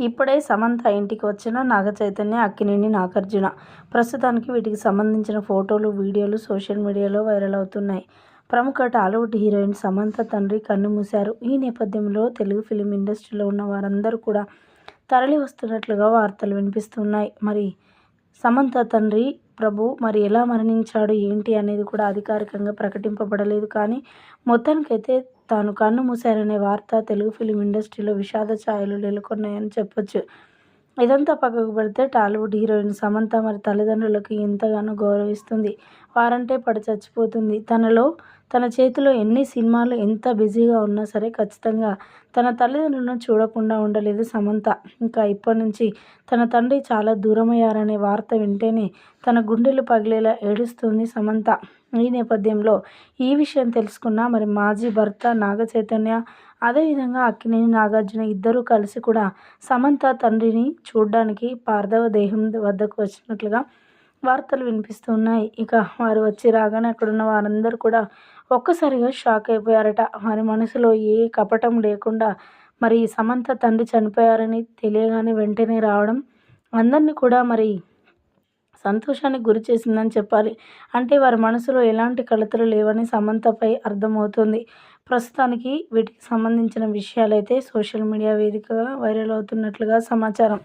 ఇప్పుడే సమంత ఇంటికి వచ్చిన నాగ చైతన్య అక్కినేని నాగార్జున. ప్రస్తుతానికి వీటికి సంబంధించిన ఫోటోలు వీడియోలు సోషల్ మీడియాలో వైరల్ అవుతున్నాయి. ప్రముఖ టాలీవుడ్ హీరోయిన్ సమంత తండ్రి కన్నుమూశారు ఈ నేపథ్యంలో తెలుగు ఫిలిం ఇండస్ట్రీలో ఉన్న వారందరూ కూడా తరలి వస్తున్నట్లుగా వార్తలు వినిపిస్తున్నాయి. మరి సమంత తండ్రి ప్రభు మరి ఎలా మరణించాడు ఏంటి అనేది కూడా అధికారికంగా ప్రకటింపబడలేదు. కానీ మొత్తానికైతే తాను కన్ను మూశారనే వార్త తెలుగు ఫిలిం ఇండస్ట్రీలో విషాద ఛాయలు నెలకొన్నాయని చెప్పొచ్చు. ఇదంతా పక్కకు పెడితే టాలీవుడ్ హీరోయిన్ సమంత మరి తల్లిదండ్రులకు ఎంతగానో గౌరవిస్తుంది. వారంటే పడి చచ్చిపోతుంది. తనలో తన చేతిలో ఎన్ని సినిమాలు ఎంత బిజీగా ఉన్నా సరే ఖచ్చితంగా తన తల్లిదండ్రులను చూడకుండా ఉండలేదు సమంత. ఇంకా ఇప్పటి నుంచి తన తండ్రి చాలా దూరమయ్యారనే వార్త వింటేనే తన గుండెలు పగిలేలా ఏడుస్తుంది సమంత. ఈ నేపథ్యంలో ఈ విషయం తెలుసుకున్న మరి మాజీ భర్త నాగ చైతన్య అదేవిధంగా అక్కినేని నాగార్జున ఇద్దరూ కలిసి కూడా సమంత తండ్రిని చూడడానికి పార్థవ దేహం వద్దకు వచ్చినట్లుగా వార్తలు వినిపిస్తున్నాయి. ఇక వారు వచ్చి రాగానే అక్కడున్న వారందరూ కూడా ఒక్కసారిగా షాక్ అయిపోయారట. వారి మనసులో ఏ కపటం లేకుండా మరి సమంత తండ్రి చనిపోయారని తెలియగానే వెంటనే రావడం అందరినీ కూడా మరి సంతోషానికి గురి చేసిందని చెప్పాలి. అంటే వారి మనసులో ఎలాంటి కలతలు లేవని సమంతపై అర్థమవుతుంది. ప్రస్తుతానికి వీటికి సంబంధించిన విషయాలైతే సోషల్ మీడియా వేదికగా వైరల్ అవుతున్నట్లుగా సమాచారం.